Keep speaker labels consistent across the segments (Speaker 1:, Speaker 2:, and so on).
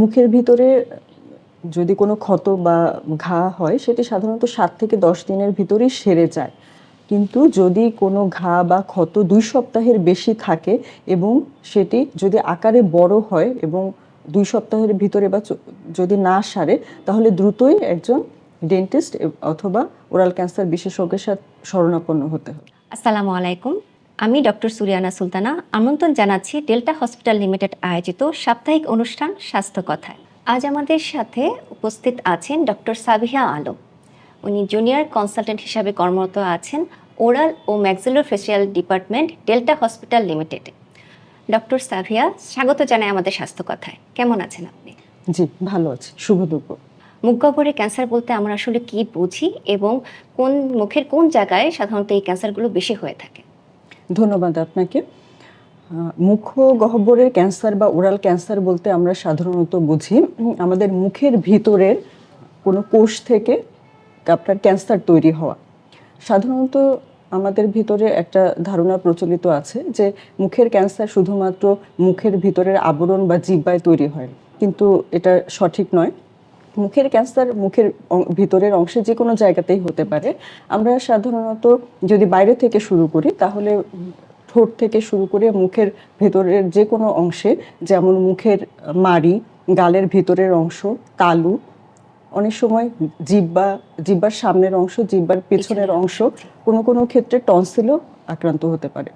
Speaker 1: মুখের ভিতরে যদি কোনো ক্ষত বা ঘা হয়, সেটি সাধারণত সাত থেকে দশ দিনের ভিতরেই সেরে যায়। কিন্তু যদি কোনো ঘা বা ক্ষত দুই সপ্তাহের বেশি থাকে এবং সেটি যদি আকারে বড় হয় এবং দুই সপ্তাহের ভিতরে বা যদি না সারে, তাহলে দ্রুতই একজন ডেন্টিস্ট অথবা ওরাল ক্যান্সার বিশেষজ্ঞের সাথে শরণাপন্ন হতে হবে।
Speaker 2: আসসালামু আলাইকুম। আমি ডক্টর সুরিয়ানা সুলতানা আমন্ত্রণ জানাচ্ছি ডেল্টা হসপিটাল লিমিটেড আয়োজিত সাপ্তাহিক অনুষ্ঠান স্বাস্থ্য কথায়। আজ আমাদের সাথে উপস্থিত আছেন ডক্টর সাবিহা আলম। উনি জুনিয়র কনসালটেন্ট হিসাবে কর্মরত আছেন ওরাল ও maxillo facial department Delta hospital লিমিটেডে। ডক্টর সাভিয়া স্বাগত জানাই আমাদের স্বাস্থ্য কথায়। কেমন আছেন আপনি?
Speaker 1: জি ভালো আছে। শুভ দুপুর।
Speaker 2: মুখ গহ্বরের ক্যান্সার বলতে আমরা আসলে কি বুঝি এবং কোন মুখের কোন জায়গায় সাধারণত এই ক্যান্সারগুলো বেশি হয়ে থাকে?
Speaker 1: ধন্যবাদ আপনাকে। মুখ গহ্বরের ক্যান্সার বা ওরাল ক্যান্সার বলতে আমরা সাধারণত বুঝি। আমাদের মুখের ভিতরের কোনো কোষ থেকে আপনার ক্যান্সার তৈরি হওয়া। সাধারণত আমাদের ভিতরে একটা ধারণা প্রচলিত আছে যে মুখের ক্যান্সার শুধুমাত্র মুখের ভিতরের আবরণ বা জিব্বায় তৈরি হয়। কিন্তু এটা সঠিক নয়। মুখের ক্যান্সার মুখের ভিতরের অংশে যে কোনো জায়গাতেই হতে পারে। আমরা সাধারণত যদি বাইরে থেকে শুরু করি তাহলে ঠোঁট থেকে শুরু করে মুখের ভেতরের যে কোনো অংশে যেমন মুখের মাড়ি গালের ভিতরের অংশ তালু অনেক সময় জিব্বা জিব্বার সামনের অংশ জিব্বার পেছনের অংশ কোনো কোনো ক্ষেত্রে টনসিলও আক্রান্ত হতে পারে।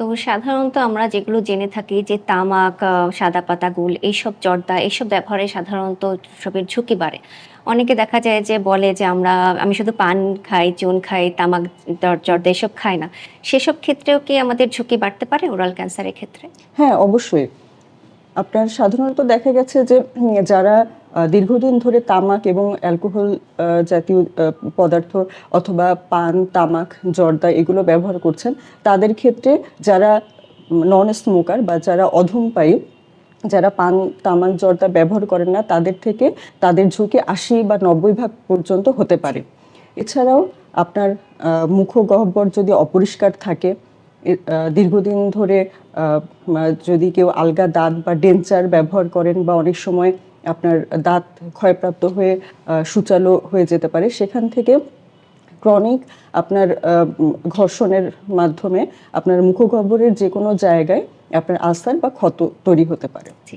Speaker 2: তো সাধারণত আমরা যেগুলো জেনে থাকি যে তামাক সাদা পাতা, গুল, এইসব জর্দা, এইসব ব্যবহারে সাধারণত সবের ঝুঁকি বাড়ে। অনেকে দেখা যায় যে বলে যে আমরা, আমি শুধু পান খাই, চুন খাই, তামাক জর- জর্দা এসব খাই না। সেসব ক্ষেত্রেও কি আমাদের ঝুঁকি বাড়তে পারে ওরাল ক্যান্সারের ক্ষেত্রে?
Speaker 1: হ্যাঁ অবশ্যই। আপনার সাধারণত দেখা গেছে যে যারা দীর্ঘদিন ধরে তামাক এবং অ্যালকোহল জাতীয় পদার্থ অথবা পান, তামাক, জর্দা এগুলো ব্যবহার করছেন। তাদের ক্ষেত্রে যারা নন স্মোকার বা যারা অধূমপায়ী, যারা পান, তামাক, জর্দা ব্যবহার করেন না, তাদের থেকে তাদের ঝুঁকি আশি বা নব্বই ভাগ পর্যন্ত হতে পারে। এছাড়াও আপনার মুখগহ্বর যদি অপরিষ্কার থাকে দীর্ঘদিন ধরে যদি কেউ আলগা দাঁত বা ডেঞ্চার ব্যবহার করেন বা অনেক সময় আপনার দাঁত ক্ষয়প্রাপ্ত হয়ে সুচালো হয়ে যেতে পারে। সেখান থেকে ক্রনিক আপনার ঘর্ষণের মাধ্যমে আপনার মুখগহ্বরের যে কোনো জায়গায় আপনার আলসার বা ক্ষত তৈরি হতে পারে।
Speaker 2: তো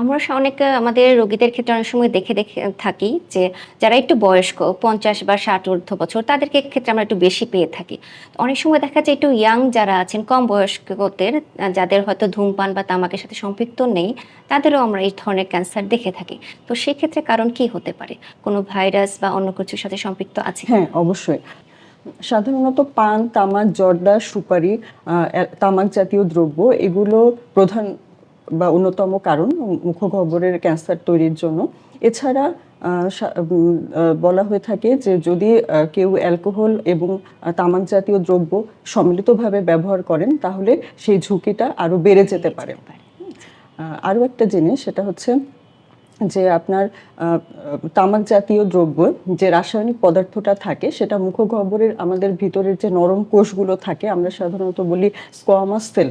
Speaker 2: আমরা অনেক আমাদের রোগীদের ক্ষেত্রে অনেক সময় দেখে দেখে থাকি যে যারা একটু বয়স্ক, পঞ্চাশ বা ষাট ঊর্ধ্ব বছর তাদেরকে ক্ষেত্রে আমরা একটু বেশি পেয়ে থাকি। অনেক সময় দেখা যায় একটু ইয়াং যারা আছেন, কম বয়স্কদের যাদের হয়তো ধূমপান বা তামাকের সাথে সম্পৃক্ত নেই, তাদেরও আমরা এই ধরনের ক্যান্সার দেখে থাকি। তো সেক্ষেত্রে কারণ কি হতে পারে? কোনো ভাইরাস বা অন্য কিছুর সাথে সম্পৃক্ত আছে
Speaker 1: হ্যাঁ অবশ্যই। সাধারণত পান, তামাক, জর্দা, সুপারি তামাক জাতীয় দ্রব্য, এগুলো প্রধান বা অন্যতম কারণ মুখগহ্বরের ক্যান্সার তৈরির জন্য। এছাড়া বলা হয়ে থাকে যে যদি কেউ অ্যালকোহল এবং তামাক জাতীয় দ্রব্য সম্মিলিতভাবে ব্যবহার করেন, তাহলে সেই ঝুঁকিটা আরও বেড়ে যেতে পারে। আরও একটা জিনিস সেটা হচ্ছে যে আপনার তামাক জাতীয় দ্রব্য যে রাসায়নিক পদার্থটা থাকে, সেটা মুখগহ্বরের আমাদের ভিতরের যে নরম কোষগুলো থাকে, আমরা সাধারণত বলি স্কোয়ামাস সেল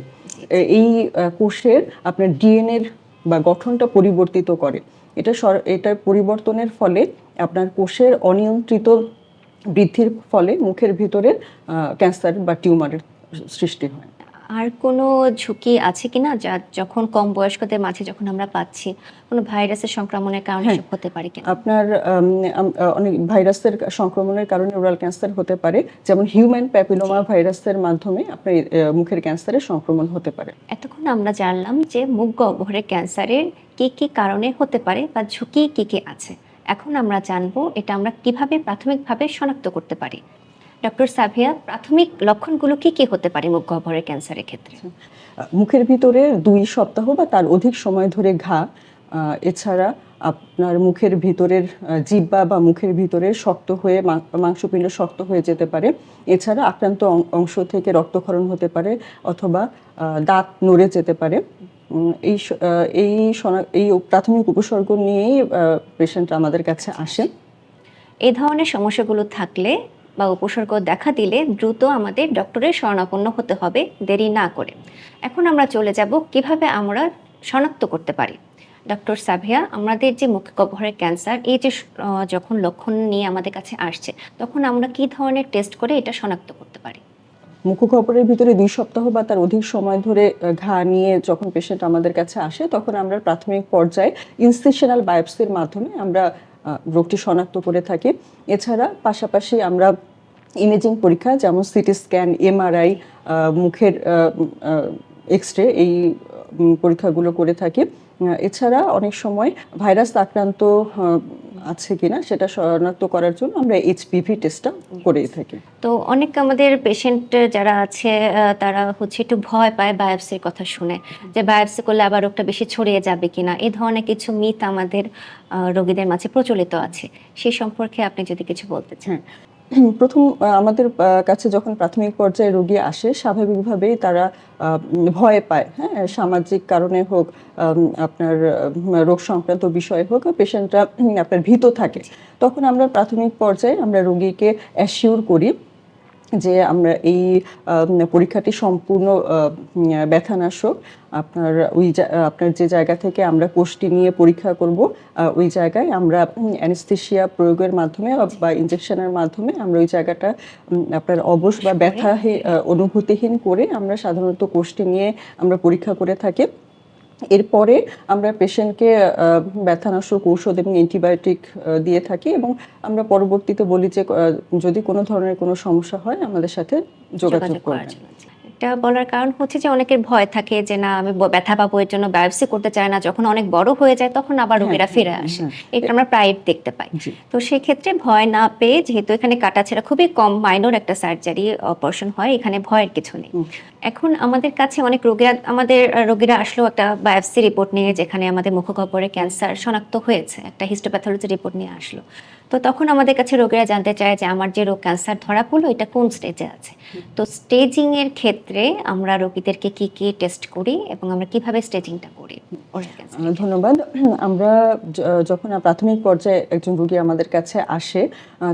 Speaker 1: এই কোষের আপনার ডিএনএর বা গঠনটা পরিবর্তিত করে। এটা সর- এটার পরিবর্তনের ফলে আপনার কোষের অনিয়ন্ত্রিত বৃদ্ধির ফলে মুখের ভিতরে ক্যান্সার বা টিউমারের সৃষ্টি হয়।
Speaker 2: আর কোনো ঝুঁকি আছে কিনা যা যখন কম বয়স্কদের মাঝে যখন আমরা পাচ্ছি? কোনো ভাইরাসের সংক্রমণের কারণে
Speaker 1: হ্যাঁ।
Speaker 2: হতে পারে কি
Speaker 1: আপনার অনেক ভাইরাসের সংক্রমণের কারণে ওরাল ক্যান্সার হতে পারে। যেমন হিউম্যান প্যাপিলোমা ভাইরাসের মাধ্যমে আপনার মুখের ক্যান্সারের সংক্রমণ হতে পারে।
Speaker 2: এতক্ষণ আমরা জানলাম যে মুখ গহ্বরের ক্যান্সারের কি কি কারণে হতে পারে বা ঝুঁকি কি কি আছে। এখন আমরা জানব এটা আমরা কীভাবে প্রাথমিকভাবে শনাক্ত করতে পারি। ডক্টর সাভিয়া প্রাথমিক লক্ষণগুলো কি কি হতে পারে মুখ গহ্বরের ক্যান্সারের ক্ষেত্রে?
Speaker 1: মুখের ভিতরে দুই সপ্তাহ বা তার অধিক সময় ধরে ঘা এছাড়া আপনার মুখের ভিতরের জিব্বা বা মুখের ভিতরে শক্ত হয়ে মাংসপিণ্ড শক্ত হয়ে যেতে পারে। এছাড়া আক্রান্ত অংশ থেকে রক্তক্ষরণ হতে পারে অথবা দাঁত নড়ে যেতে পারে। এই এই এই প্রাথমিক উপসর্গ নিয়েই পেশেন্ট আমাদের কাছে আসে।
Speaker 2: এই ধরনের সমস্যাগুলো থাকলে বা উপসর্গ দেখা দিলে দ্রুত আমাদের ডক্টরের শরণাপন্ন হতে হবে, দেরি না করে। এখন আমরা চলে যাব কীভাবে আমরা শনাক্ত করতে পারি। ডক্টর সাভিয়া, আমাদের যে মুখ গহ্বরের ক্যান্সার, এই যে যখন লক্ষণ নিয়ে আমাদের কাছে আসছে, তখন আমরা কি ধরনের টেস্ট করে এটা শনাক্ত করতে পারি?
Speaker 1: মুখগহ্বরের ভিতরে দুই সপ্তাহ বা তার অধিক সময় ধরে ঘা নিয়ে যখন পেশেন্ট আমাদের কাছে আসে, তখন আমরা প্রাথমিক পর্যায়ে ইনস্টিটিউশনাল বায়োপসির মাধ্যমে আমরা রোগটি শনাক্ত করে থাকি। এছাড়া পাশাপাশি আমরা ইমেজিং পরীক্ষা, যেমন সিটি স্ক্যান এমআরআই মুখের এক্স রে এই পরীক্ষাগুলো করে থাকি। এছাড়া অনেক সময় ভাইরাস আক্রান্ত আছে কিনা সেটা শনাক্ত করার জন্য আমরা এইচপিভি টেস্টটা করেই থাকি।
Speaker 2: তো অনেক আমাদের পেশেন্ট যারা আছে তারা হচ্ছে একটু ভয় পায় বায়োপসির কথা শুনে যে বায়োপসি করলে আবার রোগটা বেশি ছড়িয়ে যাবে কিনা। এই ধরনের কিছু মিথ আমাদের রোগীদের মাঝে প্রচলিত আছে। সেই সম্পর্কে আপনি যদি কিছু বলতে চান।
Speaker 1: হ্যাঁ প্রথম আমাদের কাছে যখন প্রাথমিক পর্যায়ে রোগী আসে, স্বাভাবিকভাবেই তারা ভয় পায়। হ্যাঁ সামাজিক কারণে হোক আপনার রোগ সংক্রান্ত বিষয় হোক পেশেন্টরা আপনার ভীত থাকে। তখন আমরা প্রাথমিক পর্যায়ে আমরা রোগীকে অ্যাসিওর করি। যে আমরা এই পরীক্ষাটি সম্পূর্ণ ব্যথানাশক, আপনার ওই আপনার যে জায়গা থেকে আমরা কোষটি নিয়ে পরীক্ষা করব ওই জায়গায় আমরা অ্যানেস্থেশিয়া প্রয়োগের মাধ্যমে বা ইনজেকশনের মাধ্যমে আমরা ওই জায়গাটা আপনার অবশ বা ব্যথা অনুভূতিহীন করে আমরা সাধারণত কোষটি নিয়ে আমরা পরীক্ষা করে থাকি। এরপরে আমরা পেশেন্টকে ব্যথানাশক ঔষধ এবং অ্যান্টিবায়োটিক দিয়ে থাকি এবং আমরা পরবর্তীতে বলি যে যদি কোনো ধরনের কোনো সমস্যা হয় আমাদের সাথে যোগাযোগ করবেন
Speaker 2: এটা বলার কারণ হচ্ছে যে অনেকের ভয় থাকে যে না আমি ব্যথা পাবো এর জন্য বায়োপসি করতে চায় না। যখন অনেক বড় হয়ে যায় তখন আবার রোগীরা
Speaker 1: হ্যাঁ,
Speaker 2: ফিরে
Speaker 1: হ্যাঁ,
Speaker 2: আসে।
Speaker 1: হ্যাঁ।
Speaker 2: এটা আমরা প্রায় দেখতে পাই। তো সেক্ষেত্রে ভয় না পেয়ে যেহেতু এখানে কাটাছেড়া খুবই কম মাইনর একটা সার্জারি অপারেশন হয় এখানে ভয়ের কিছু নেই। এখন আমাদের কাছে অনেক রোগীরা আমাদের রোগীরা আসলো একটা বায়োপসি রিপোর্ট নিয়ে যেখানে আমাদের মুখগহ্বরে ক্যান্সার শনাক্ত হয়েছে একটা হিস্টোপ্যাথোলজি রিপোর্ট নিয়ে আসলো। তো তখন আমাদের কাছে রোগীরা জানতে চায় যে আমার যে রোগ ক্যান্সার ধরা পড়ল এটা কোন স্টেজে আছে? তো স্টেজিং এর ক্ষেত্রে আমরা রোগীদেরকে কি কি টেস্ট করি এবং আমরা কীভাবে স্টেজিংটা করি?
Speaker 1: ধন্যবাদ। আমরা যখন প্রাথমিক পর্যায়ে একজন রোগী আমাদের কাছে আসে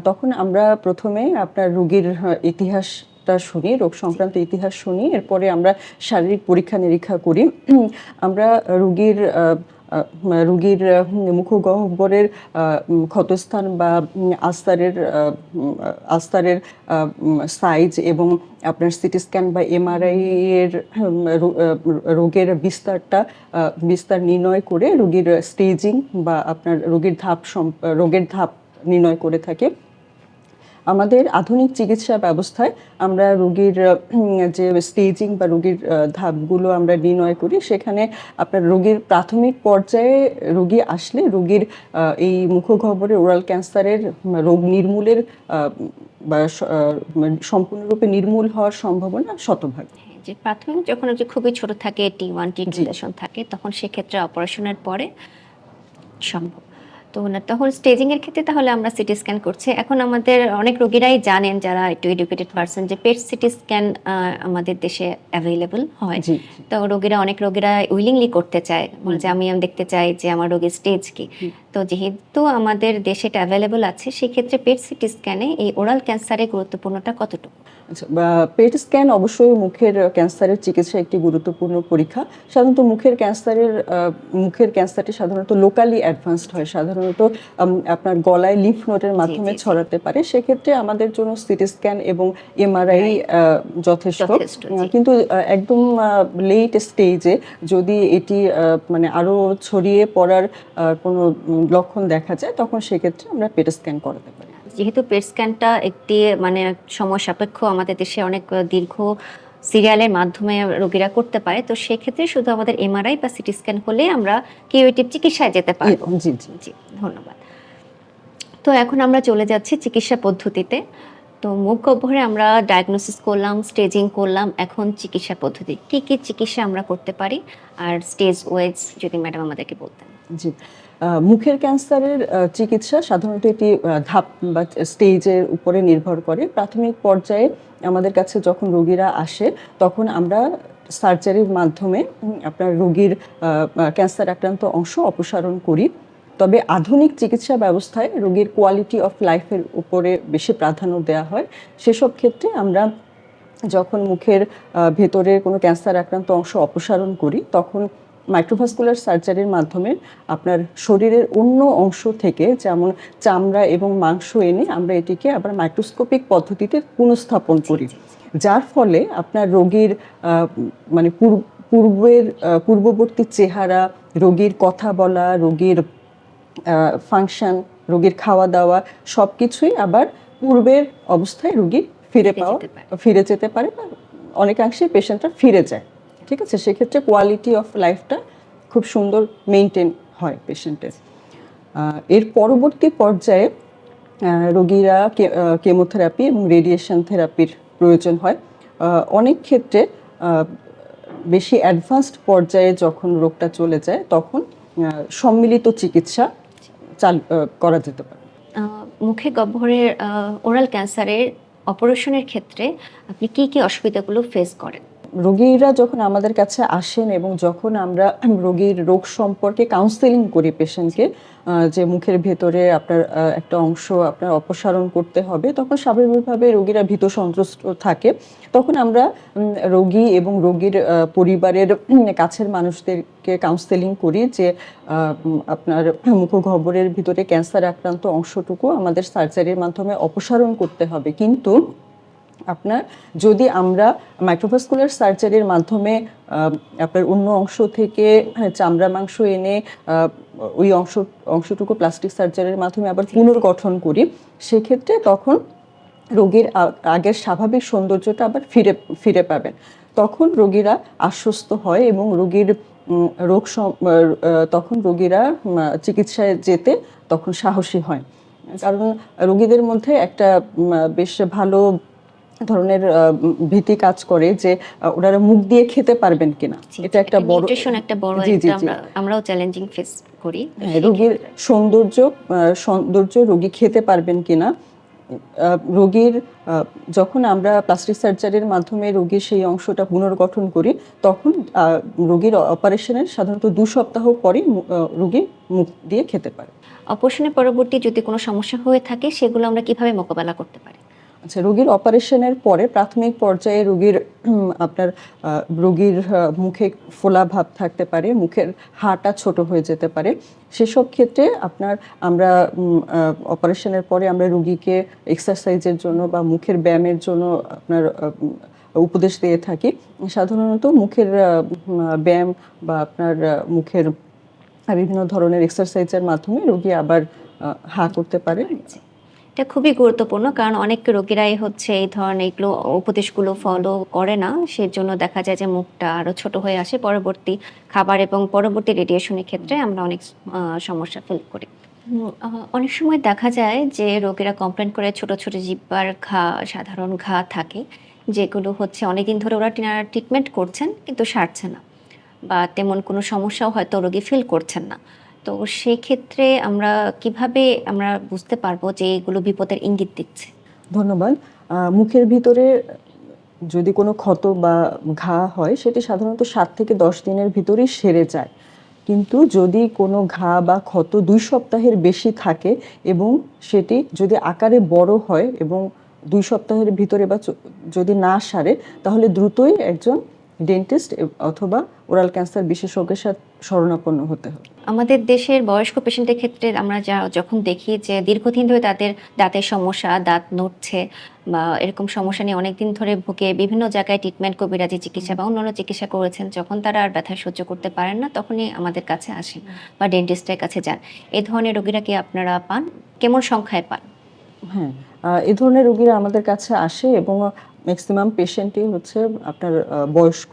Speaker 1: তখন আমরা প্রথমে আপনার রোগীর আহ, ইতিহাসটা শুনি রোগ সংক্রান্ত ইতিহাস শুনি এরপরে আমরা শারীরিক পরীক্ষা নিরীক্ষা করি। আমরা রোগীর রোগীর মুখগহ্বরের ক্ষতস্থান বা আস্তারের আস্তারের সাইজ এবং আপনার সিটি স্ক্যান বা এমআরআই এর রোগের বিস্তারটা বিস্তার নির্ণয় করে রোগীর স্টেজিং বা আপনার রোগীর ধাপ রোগের ধাপ নির্ণয় করে থাকে। আমাদের আধুনিক চিকিৎসা ব্যবস্থায় আমরা রোগীর যে স্টেজিং বা রোগীর ধাপগুলো আমরা নির্ণয় করি সেখানে আপনার রোগীর প্রাথমিক পর্যায়ে রোগী আসলে রোগীর এই মুখগহ্বরের ওরাল ক্যান্সারের রোগ নির্মূলের বা সম্পূর্ণরূপে নির্মূল হওয়ার সম্ভাবনা শতভাগ।
Speaker 2: হ্যাঁ, যে প্রাথমিক যখন যে খুবই ছোট থাকে টি ওয়ান টি থাকে তখন সেক্ষেত্রে অপারেশনের পরে সম্ভব। তো না তখন স্টেজিং এর ক্ষেত্রে তাহলে আমরা সিটি স্ক্যান করছি। এখন আমাদের অনেক রোগীরাই জানেন যারা একটু এডুকেটেড পার্সন যে পেট সিটি স্ক্যান আমাদের দেশে অ্যাভেলেবল হয়। তো রোগীরা অনেক রোগীরা উইলিংলি করতে চায়। যে আমি আমি দেখতে চাই যে আমার রোগীর স্টেজ কি। তো যেহেতু আমাদের দেশে এটা অ্যাভেলেবল আছে সেক্ষেত্রে পেট সিটি স্ক্যানে এই ওরাল ক্যান্সারের গুরুত্বপূর্ণটা কতটুকু?
Speaker 1: আচ্ছা পেট স্ক্যান অবশ্যই মুখের ক্যান্সারের চিকিৎসা একটি গুরুত্বপূর্ণ পরীক্ষা। সাধারণত মুখের ক্যান্সারের মুখের ক্যান্সারটি সাধারণত লোকালি অ্যাডভান্সড হয়। সাধারণত আপনার গলায় লিফ নোটের মাধ্যমে। ছড়াতে পারে। সেক্ষেত্রে আমাদের জন্য সিটি স্ক্যান এবং এমআরআই যথেষ্ট। কিন্তু একদম লেট স্টেজে যদি এটি মানে আরও ছড়িয়ে পড়ার কোনো লক্ষণ দেখা যায় তখন সেক্ষেত্রে আমরা পেট স্ক্যান করাতে পারি।
Speaker 2: যেহেতু পেট স্ক্যানটা একটি মানে সময় সাপেক্ষ আমাদের দেশে অনেক দীর্ঘ সিরিয়ালের মাধ্যমে রোগীরা করতে পারে তো সেক্ষেত্রে শুধু আমাদের এমআরআই বা সিটি স্ক্যান হলে আমরা কিউরেটিভ চিকিৎসায় যেতে পারব।
Speaker 1: জি জি।
Speaker 2: জি ধন্যবাদ। তো এখন আমরা চলে যাচ্ছি চিকিৎসা পদ্ধতিতে। তো মুখ গহ্বরে আমরা ডায়াগনোসিস করলাম স্টেজিং করলাম এখন চিকিৎসা পদ্ধতি। কী কী চিকিৎসা আমরা করতে পারি? আর স্টেজ ওয়েজ যদি ম্যাডাম আমাদেরকে বলতেন।
Speaker 1: জি। মুখের ক্যান্সারের চিকিৎসা সাধারণত এটি ধাপ বা স্টেজের উপরে নির্ভর করে। প্রাথমিক পর্যায়ে আমাদের কাছে যখন রোগীরা আসে, তখন আমরা সার্জারির মাধ্যমে আপনার রোগীর ক্যান্সার আক্রান্ত অংশ অপসারণ করি। তবে আধুনিক চিকিৎসা ব্যবস্থায় রোগীর কোয়ালিটি অফ লাইফের উপরে বেশি প্রাধান্য দেওয়া হয়। সেসব ক্ষেত্রে আমরা যখন মুখের ভেতরের কোনো ক্যান্সার আক্রান্ত অংশ অপসারণ করি, তখন মাইক্রোভাস্কুলার সার্জারির মাধ্যমে আপনার শরীরের অন্য অংশ থেকে যেমন চামড়া এবং মাংস এনে আমরা এটিকে আবার মাইক্রোস্কোপিক পদ্ধতিতে পুনঃস্থাপন করি। যার ফলে আপনার রোগীর মানে পূর্বের পূর্ববর্তী চেহারা রোগীর কথা বলা রোগীর ফাংশন রোগীর খাওয়া দাওয়া সব কিছুই আবার পূর্বের অবস্থায় রোগী ফিরে পাওয়া ফিরে যেতে পারে বা অনেকাংশে পেশেন্টরা ফিরে যায়। ঠিক আছে? সেক্ষেত্রে কোয়ালিটি অফ লাইফটা খুব সুন্দর মেনটেন হয় পেশেন্টের এর পরবর্তী পর্যায়ে রোগীরা কেমোথেরাপি এবং রেডিয়েশন থেরাপির প্রয়োজন হয়। অনেক ক্ষেত্রে বেশি অ্যাডভান্সড পর্যায়ে যখন রোগটা চলে যায়, তখন সম্মিলিত চিকিৎসা চাল করা যেতে পারে।
Speaker 2: মুখে গহ্বরের ওরাল ক্যান্সারের অপারেশনের ক্ষেত্রে আপনি কি কি অসুবিধাগুলো ফেস করেন?
Speaker 1: রোগীরা যখন আমাদের কাছে আসেন এবং যখন আমরা রোগীর রোগ সম্পর্কে কাউন্সেলিং করি পেশেন্টকে যে মুখের ভেতরে আপনার একটা অংশ আপনার অপসারণ করতে হবে, তখন স্বাভাবিকভাবে রোগীরা ভীত সন্ত্রস্ত থাকে। তখন আমরা রোগী এবং রোগীর পরিবারের কাছের মানুষদেরকে কাউন্সেলিং করি যে আপনার মুখগহ্বরের ভিতরে ক্যান্সার আক্রান্ত অংশটুকু আমাদের সার্জারির মাধ্যমে অপসারণ করতে হবে। কিন্তু আপনার যদি আমরা মাইক্রোভাস্কুলার সার্জারির মাধ্যমে আপনার অন্য অংশ থেকে হ্যাঁ, চামড়া মাংস এনে ওই অংশ অংশটুকু প্লাস্টিক সার্জারির মাধ্যমে আবার পুনর্গঠন করি সেক্ষেত্রে তখন রোগীর আগের স্বাভাবিক সৌন্দর্যটা আবার ফিরে ফিরে পাবেন। তখন রোগীরা আশ্বস্ত হয় এবং রোগীর রোগ তখন রোগীরা চিকিৎসায় যেতে তখন সাহসী হয়। কারণ রোগীদের মধ্যে একটা বেশ ভালো ধরনের ভীতি কাজ করে যে ওনারা মুখ দিয়ে খেতে পারবেন কিনা। এটা একটা বড়
Speaker 2: একটা বড় আমরাও চ্যালেঞ্জিং ফেস করি।
Speaker 1: হ্যাঁ, রোগীর সৌন্দর্য সৌন্দর্য রোগী খেতে পারবেন কিনা। রোগীর যখন আমরা প্লাস্টিক সার্জারির মাধ্যমে রোগীর সেই অংশটা পুনর্গঠন করি তখন রোগীর অপারেশনের সাধারণত দু সপ্তাহ পরে রোগী মুখ দিয়ে খেতে পারে।
Speaker 2: অপারেশনের পরবর্তী যদি কোনো সমস্যা হয়ে থাকে সেগুলো আমরা কীভাবে মোকাবেলা করতে পারি?
Speaker 1: আচ্ছা রোগীর অপারেশনের পরে প্রাথমিক পর্যায়ে রোগীর আপনার রোগীর মুখে ফোলা ভাব থাকতে পারে, মুখের হাটা ছোট হয়ে যেতে পারে। সেসব ক্ষেত্রে আপনার, আমরা অপারেশনের পরে আমরা রোগীকে এক্সারসাইজের জন্য বা মুখের ব্যায়ামের জন্য আপনার উপদেশ দিয়ে থাকি। সাধারণত মুখের ব্যায়াম বা আপনার মুখের বিভিন্ন ধরনের এক্সারসাইজের মাধ্যমে রোগী আবার হা করতে পারে।
Speaker 2: জি। এটা খুবই গুরুত্বপূর্ণ, কারণ অনেক রোগীরাই হচ্ছে এই ধরনের এগুলো উপদেশগুলো ফলো করে না। সেজন্য দেখা যায় যে মুখটা আরও ছোট হয়ে আসে পরবর্তী খাবার এবং পরবর্তী রেডিয়েশনের ক্ষেত্রে আমরা অনেক সমস্যা ফেল করি। অনেক সময় দেখা যায় যে রোগীরা কমপ্লেন করে ছোট ছোট জিব্বার ঘা, সাধারণ ঘা থাকে, যেগুলো হচ্ছে অনেকদিন ধরে ওরা ট্রিটমেন্ট করছেন কিন্তু সারছে না। বা তেমন কোনো সমস্যাও হয়তো রোগী ফিল করছেন না। তো সেই ক্ষেত্রে আমরা কীভাবে আমরা বুঝতে পারব যে এগুলো বিপদের ইঙ্গিত দিচ্ছে?
Speaker 1: ধন্যবাদ। মুখের ভিতরে যদি কোনো ক্ষত বা ঘা হয়, সেটি সাধারণত সাত থেকে দশ দিনের ভিতরেই সেরে যায়। কিন্তু যদি কোনো ঘা বা ক্ষত দুই সপ্তাহের বেশি থাকে এবং সেটি যদি আকারে বড় হয় এবং দুই সপ্তাহের ভিতরে বা যদি না সারে, তাহলে দ্রুতই একজন ডেন্টিস্ট অথবা ওরাল ক্যান্সার বিশেষজ্ঞের সাথে শরণাপন্ন হতে হবে।
Speaker 2: আমাদের দেশের বয়স্ক পেশেন্টের ক্ষেত্রে আমরা যা যখন দেখি যে দীর্ঘদিন ধরে তাদের দাঁতের সমস্যা দাঁত নড়ছে বা এরকম সমস্যা নিয়ে অনেকদিন ধরে ভুগে বিভিন্ন জায়গায় ট্রিটমেন্ট কবিরাজি চিকিৎসা বা অন্যান্য চিকিৎসা করেছেন যখন তারা আর ব্যথা সহ্য করতে পারেন না তখনই আমাদের কাছে আসেন বা ডেন্টিস্টের কাছে যান। এ ধরনের রোগীরা কি আপনারা পান? কেমন সংখ্যায় পান?
Speaker 1: হ্যাঁ এই ধরনের রোগীরা আমাদের কাছে আসে এবং ম্যাক্সিমাম পেশেন্টই হচ্ছে আপনার বয়স্ক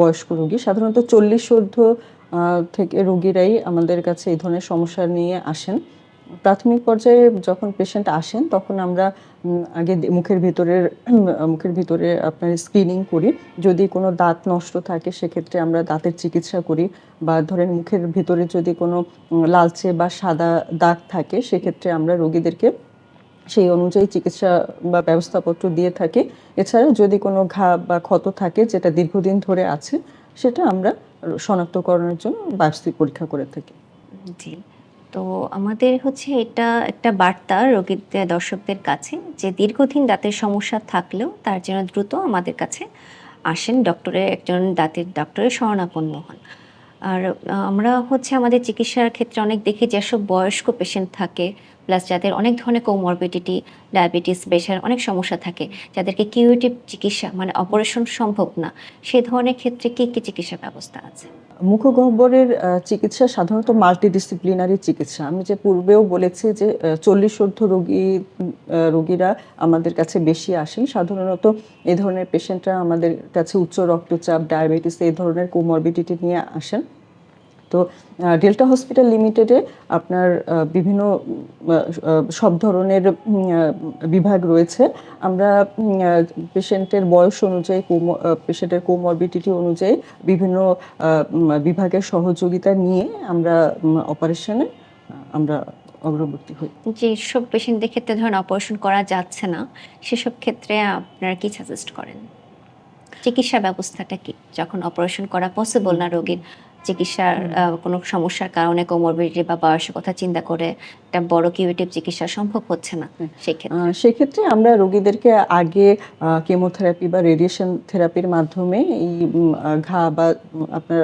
Speaker 1: বয়স্ক রোগী। সাধারণত চল্লিশ আহ, থেকে রোগীরাই আমাদের কাছে এই ধরনের সমস্যা নিয়ে আসেন। প্রাথমিক পর্যায়ে যখন পেশেন্ট আসেন তখন আমরা আগে মুখের ভিতরের মুখের ভিতরে আপনার স্ক্রিনিং করি। যদি কোনো দাঁত নষ্ট থাকে সেক্ষেত্রে আমরা দাঁতের চিকিৎসা করি। বা ধরেন মুখের ভিতরে যদি কোনো লালচে বা সাদা দাগ থাকে সেক্ষেত্রে আমরা রোগীদেরকে সেই অনুযায়ী চিকিৎসা বা ব্যবস্থাপত্র দিয়ে থাকি। এছাড়া যদি কোনো ঘা বা ক্ষত থাকে, যেটা দীর্ঘদিন ধরে আছে, সেটা আমরা শনাক্তকরণের জন্য বায়োপসি পরীক্ষা করে থাকি।
Speaker 2: জি। তো আমাদের হচ্ছে এটা একটা বার্তা রোগীদের, দর্শকদের কাছে যে দীর্ঘদিন দাঁতের সমস্যা থাকলেও তার জন্য দ্রুত আমাদের কাছে আসেন ডক্টরের একজন দাঁতের ডক্টরের শরণাপন্ন হন। আর আমরা হচ্ছে আমাদের চিকিৎসার ক্ষেত্রে অনেক দেখি যেসব বয়স্ক পেশেন্ট থাকে প্লাস যাদের অনেক ধরনের কোমরবিডিটি ডায়াবেটিস প্রেশার অনেক সমস্যা থাকে, যাদেরকে কিউরেটিভ চিকিৎসা মানে অপারেশন সম্ভব না সেই ধরনের ক্ষেত্রে কী কী চিকিৎসা ব্যবস্থা আছে?
Speaker 1: মুখগহ্বরের চিকিৎসা সাধারণত মাল্টিডিসিপ্লিনারি চিকিৎসা। আমি যে পূর্বেও বলেছি যে চল্লিশ ঊর্ধ্ব রোগী রোগীরা আমাদের কাছে বেশি আসেন। সাধারণত এ ধরনের পেশেন্টরা আমাদের কাছে উচ্চ রক্তচাপ ডায়াবেটিস এই ধরনের কোমরবিডিটি নিয়ে আসেন। তো ডেল্টা হসপিটাল লিমিটেডে আপনার বিভিন্ন সব ধরনের বিভাগ রয়েছে। আমরা পেশেন্টের বয়স অনুযায়ী পেশেন্টের কোমরবিডিটি অনুযায়ী বিভিন্ন বিভাগের সহযোগিতা নিয়ে আমরা অপারেশনে আমরা অগ্রবর্তী হই।
Speaker 2: যেসব পেশেন্টদের ক্ষেত্রে ধরেন অপারেশন করা যাচ্ছে না, সেসব ক্ষেত্রে আপনারা কি সাজেস্ট করেন? চিকিৎসা ব্যবস্থাটা কি? যখন অপারেশন করা পসিবল না রোগীর চিকিৎসার কোনো সমস্যার কারণে কোমরবিডিটি বা বয়সের কথা চিন্তা করে একটা বড় কিউরেটিভ চিকিৎসা সম্ভব হচ্ছে না সেক্ষেত্রে?
Speaker 1: সেক্ষেত্রে আমরা রোগীদেরকে আগে কেমোথেরাপি বা রেডিয়েশন থেরাপির মাধ্যমে এই ঘা বা আপনার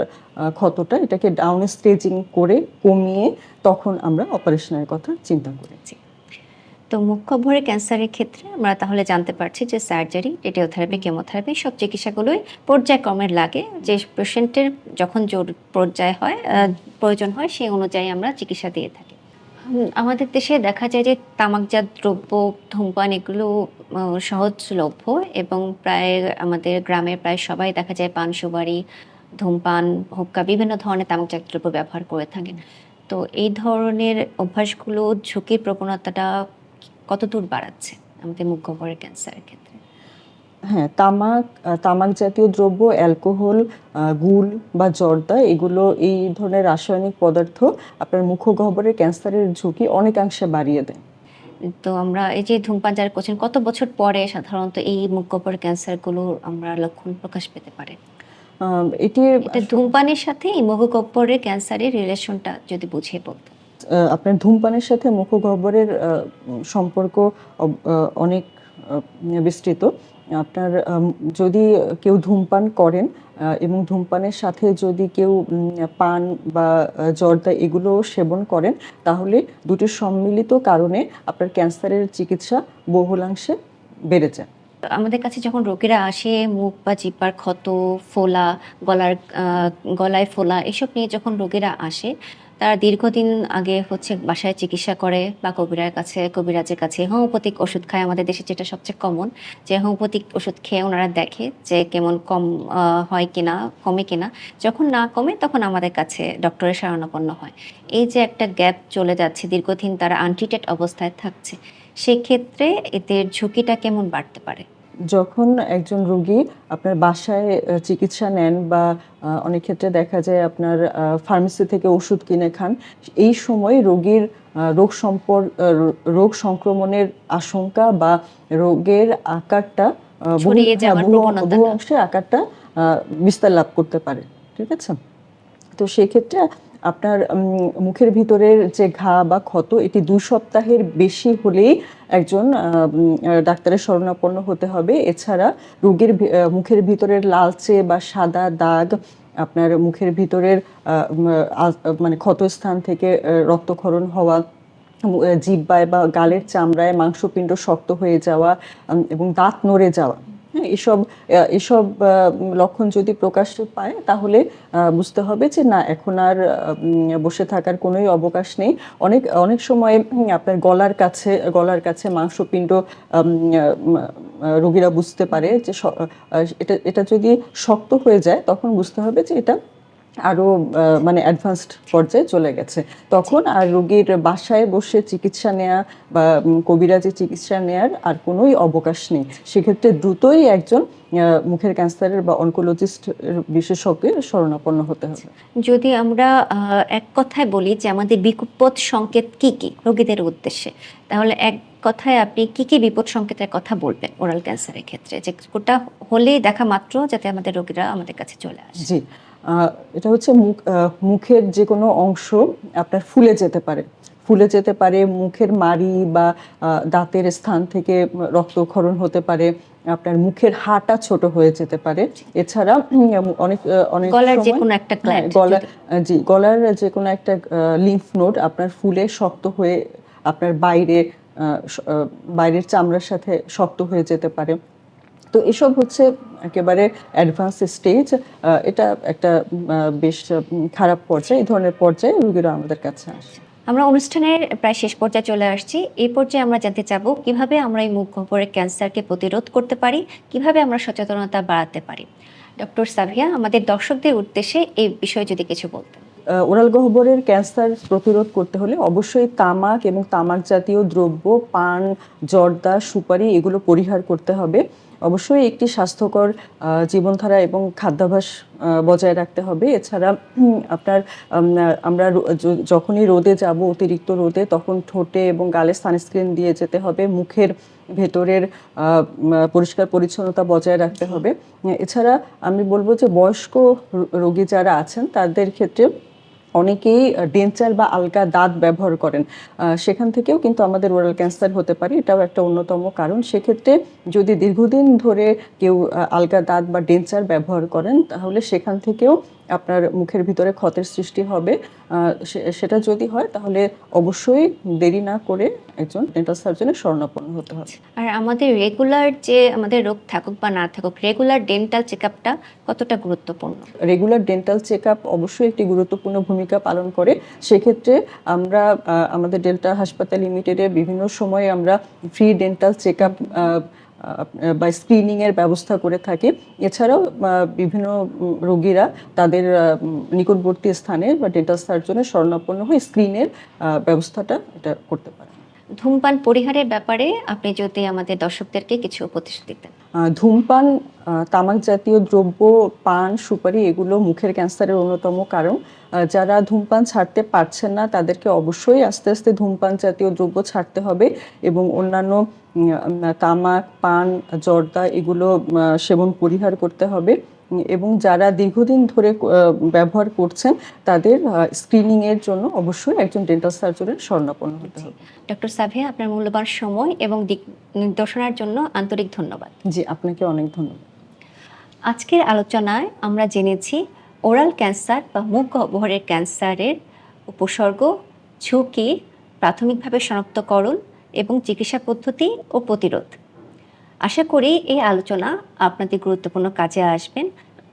Speaker 1: ক্ষতটা এটাকে ডাউন স্টেজিং করে কমিয়ে তখন আমরা অপারেশনের কথা চিন্তা করি
Speaker 2: তো মুখ্যভরে ক্যান্সারের ক্ষেত্রে আমরা তাহলে জানতে পারছি যে সার্জারি, রেডিওথেরাপি, কেমোথেরাপি সব চিকিৎসাগুলোই পর্যায়ক্রমে লাগে। যে পেশেন্টের যখন জোর পর্যায় হয় প্রয়োজন হয়, সেই অনুযায়ী আমরা চিকিৎসা দিয়ে থাকি। আমাদের দেশে দেখা যায় যে তামাকজাত দ্রব্য, ধূমপান এগুলো সহজলভ্য এবং প্রায় আমাদের গ্রামের প্রায় সবাই দেখা যায় পান, সুপারি, ধূমপান, হুক্কা বিভিন্ন ধরনের তামাকজাত দ্রব্য ব্যবহার করে থাকেন। তো এই ধরনের অভ্যাসগুলো ঝুঁকির প্রবণতাটা কত দূর বাড়াচ্ছে? আমাদের মুখ গহ্বরের ক্যান্সারের ক্ষেত্রে।
Speaker 1: হ্যাঁ তামাক তামাক জাতীয় দ্রব্য অ্যালকোহল গুল বা জর্দা এগুলো এই ধরনের রাসায়নিক পদার্থ আপনার মুখগহ্বরের ক্যান্সারের ঝুঁকি অনেকাংশে বাড়িয়ে দেয়।
Speaker 2: তো আমরা এই যে ধূমপান যারা করছেন কত বছর পরে সাধারণত এই মুখ গহ্বরের ক্যান্সারগুলো আমরা লক্ষণ প্রকাশ পেতে পারে?
Speaker 1: এটি
Speaker 2: ধূমপানের সাথে এই মুখ গহ্বরের ক্যান্সারের রিলেশনটা যদি বুঝিয়ে বলতে
Speaker 1: আপনার ধূমপানের সাথে মুখগহ্বরের সম্পর্ক অনেক বিস্তৃত। আপনার যদি কেউ ধূমপান করেন এবং ধূমপানের সাথে যদি কেউ পান বা জর্দা এগুলো সেবন করেন, তাহলে দুটির সম্মিলিত কারণে আপনার ক্যান্সারের চিকিৎসা বহুলাংশে বেড়ে যায়
Speaker 2: আমাদের কাছে যখন রোগীরা আসে, মুখ বা জিব্বার ক্ষত, ফোলা, গলার গলায় ফোলা, এসব নিয়ে যখন রোগীরা আসে তারা দীর্ঘদিন আগে হচ্ছে বাসায় চিকিৎসা করে বা কবিরার কাছে, কবিরাজের কাছে হোমিওপ্যাথিক ওষুধ খায় আমাদের দেশে যেটা সবচেয়ে কমন যে হোমিওপ্যাথিক ওষুধ খেয়ে ওনারা দেখে যে কেমন কম হয় কিনা, কমে কিনা। যখন না কমে তখন আমাদের কাছে ডক্টরের শরণাপন্ন হয়। এই যে একটা গ্যাপ চলে যাচ্ছে, দীর্ঘদিন তারা আনট্রিটেড অবস্থায় থাকছে, সেক্ষেত্রে এদের ঝুঁকিটা কেমন বাড়তে পারে?
Speaker 1: যখন একজন রোগী আপনার বাসায় চিকিৎসা নেন বা অনেক ক্ষেত্রে দেখা যায় আপনার ফার্মেসি থেকে ওষুধ কিনে খান এই সময় রোগীর রোগ সম্পর রোগ সংক্রমণের আশঙ্কা বা রোগের আকারটা বহু- হ্যাঁ, বহু- অংশে আকারটা আহ, বিস্তার লাভ করতে পারে। ঠিক আছে? তো সেক্ষেত্রে আপনার মুখের ভিতরের যে ঘা বা ক্ষত, এটি দুই সপ্তাহের বেশি হলেই একজন ডাক্তারের শরণাপন্ন হতে হবে। এছাড়া রোগীর মুখের ভিতরের লালচে বা সাদা দাগ, আপনার মুখের ভিতরের মানে ক্ষতস্থান থেকে রক্তক্ষরণ হওয়া জিব্বায় বা গালের চামড়ায় মাংসপিণ্ড শক্ত হয়ে যাওয়া এবং দাঁত নড়ে যাওয়া হ্যাঁ এসব এসব লক্ষণ যদি প্রকাশ পায়, তাহলে বুঝতে হবে যে না, এখন আর বসে থাকার কোনোই অবকাশ নেই। অনেক অনেক সময় আপনার গলার কাছে গলার কাছে মাংসপিণ্ড রোগীরা বুঝতে পারে যে এটা এটা যদি শক্ত হয়ে যায়, তখন বুঝতে হবে যে এটা আরও আহ, মানে অ্যাডভান্সড পর্যায়ে চলে গেছে। তখন আর রোগীর বাসায় বসে চিকিৎসা নেওয়া বা উম, কবিরাজি চিকিৎসা নেওয়ার আর কোনোই অবকাশ নেই। সেক্ষেত্রে দ্রুতই একজন মুখের ক্যান্সারের বা অনকোলজিস্ট বিশেষজ্ঞের শরণাপন্ন হতে হবে।
Speaker 2: যদি আমরা এক কথায় বলি যে আমাদের বিপদ সংকেত কি কি রোগীদের উদ্দেশ্যে তাহলে এক কথায় আপনি কি কি বিপদ সংকেতের কথা বলবেন ওরাল ক্যান্সারের ক্ষেত্রে? যে কোটা হলেই দেখা মাত্র যাতে আমাদের রোগীরা আমাদের কাছে চলে আসে।
Speaker 1: জি। এটা হচ্ছে মুখ মুখের যে কোনো অংশ আপনার ফুলে যেতে পারে। ফুলে যেতে পারে মুখের মাড়ি বা দাঁতের স্থান থেকে রক্তক্ষরণ হতে পারে আপনার মুখের হাটা ছোট হয়ে যেতে পারে। এছাড়া অনেক অনেক
Speaker 2: গলার যে কোনো একটা
Speaker 1: হ্যাঁ, গলা জি গলার যে কোনো একটা লিম্ফ নোড আপনার ফুলে শক্ত হয়ে আপনার বাইরে বাইরের চামড়ার সাথে শক্ত হয়ে যেতে পারে। তো এসব হচ্ছে একেবারে অ্যাডভান্স স্টেজ এটা একটা বেশ খারাপ পর্যায়ে এই ধরনের পর্যায়ে রোগীরা আমাদের কাছে আসে।
Speaker 2: আমরা অনুষ্ঠানের প্রায় শেষ পর্যায়ে চলে আসছি। এই পর্যায়ে আমরা জানতে চাবো কীভাবে আমরা এই মুখ গহ্বরের ক্যান্সারকে প্রতিরোধ করতে পারি কীভাবে আমরা সচেতনতা বাড়াতে পারি। ডক্টর সাভিয়া আমাদের দর্শকদের উদ্দেশ্যে এই বিষয়ে যদি কিছু বলতেন।
Speaker 1: ওরাল গহ্বরের ক্যান্সার প্রতিরোধ করতে হলে অবশ্যই তামাক এবং তামাক জাতীয় দ্রব্য পান জর্দা সুপারি এগুলো পরিহার করতে হবে। অবশ্যই একটি স্বাস্থ্যকর জীবনধারা এবং খাদ্যাভ্যাস বজায় রাখতে হবে। এছাড়া আপনার আমরা যখনই রোদে যাব, অতিরিক্ত রোদে, তখন ঠোঁটে এবং গালে সানস্ক্রিন দিয়ে যেতে হবে। মুখের ভেতরের পরিষ্কার পরিচ্ছন্নতা বজায় রাখতে হবে। এছাড়া আমি বলব যে বয়স্ক রোগী যারা আছেন, তাদের ক্ষেত্রে অনেকেই ডেঞ্চার বা আলগা দাঁত ব্যবহার করেন। সেখান থেকেও কিন্তু আমাদের ওরাল ক্যান্সার হতে পারে, এটাও একটা অন্যতম কারণ। সেক্ষেত্রে যদি দীর্ঘদিন ধরে কেউ আলগা দাঁত বা ডেঞ্চার ব্যবহার করেন, তাহলে সেখান থেকেও আপনার মুখের ভিতরে ক্ষতের সৃষ্টি হবে। সেটা যদি হয় তাহলে অবশ্যই দেরি না করে একজন ডেন্টাল সার্জনের শরণাপন্ন হতে হবে।
Speaker 2: আর আমাদের রেগুলার যে আমাদের রোগ থাকুক বা না থাকুক রেগুলার ডেন্টাল চেক আপটা কতটা গুরুত্বপূর্ণ?
Speaker 1: রেগুলার ডেন্টাল চেক আপ অবশ্যই একটি গুরুত্বপূর্ণ ভূমিকা পালন করে। সেক্ষেত্রে আমরা আমাদের ডেল্টা হাসপাতাল লিমিটেডে বিভিন্ন সময়ে আমরা ফ্রি ডেন্টাল চেক আপ বা স্ক্রিনিংয়ের ব্যবস্থা করে থাকে। এছাড়াও বিভিন্ন রোগীরা তাদের নিকটবর্তী স্থানে বা ডেন্টাল সার্জনের শরণাপন্ন হয়ে স্ক্রিনের ব্যবস্থাটা এটা করতে পারে
Speaker 2: ধূমপান পরিহারের ব্যাপারে আপনি যদি আমাদের দর্শকদেরকে কিছু উপদেশ দিতেন।
Speaker 1: ধূমপান তামাক জাতীয় দ্রব্য, পান, সুপারি এগুলো মুখের ক্যান্সারের অন্যতম কারণ। যারা ধূমপান ছাড়তে পারছেন না, তাদেরকে অবশ্যই আস্তে আস্তে ধূমপান জাতীয় দ্রব্য ছাড়তে হবে এবং অন্যান্য তামাক, পান, জর্দা এগুলো সেবন, পরিহার করতে হবে। এবং যারা দীর্ঘদিন ধরে ব্যবহার করছেন তাদের স্ক্রিনিং এর জন্য অবশ্যই একজন ডেন্টাল সার্জনের শরণাপন্ন হতে হবে।
Speaker 2: ডক্টর সাভিয়া আপনার মূল্যবান সময় এবং দিক নির্দেশনার জন্য আন্তরিক ধন্যবাদ।
Speaker 1: জি আপনাকে অনেক ধন্যবাদ।
Speaker 2: আজকের আলোচনায় আমরা জেনেছি ওরাল ক্যান্সার বা মুখ গহ্বরের ক্যান্সারের উপসর্গ ঝুঁকি প্রাথমিকভাবে শনাক্তকরণ এবং চিকিৎসা পদ্ধতি ও প্রতিরোধ। আশা করি এই আলোচনা আপনাদের গুরুত্বপূর্ণ কাজে আসবেন।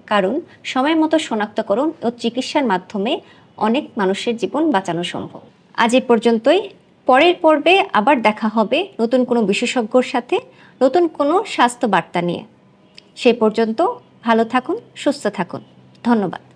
Speaker 2: কারণ সময় মতো শনাক্তকরণ ও চিকিৎসার মাধ্যমে অনেক মানুষের জীবন বাঁচানো সম্ভব। আজ এ পর্যন্তই। পরের পর্বে আবার দেখা হবে নতুন কোনো বিশেষজ্ঞর সাথে, নতুন কোনো স্বাস্থ্য বার্তা নিয়ে। সে পর্যন্ত ভালো থাকুন, সুস্থ থাকুন। ধন্যবাদ।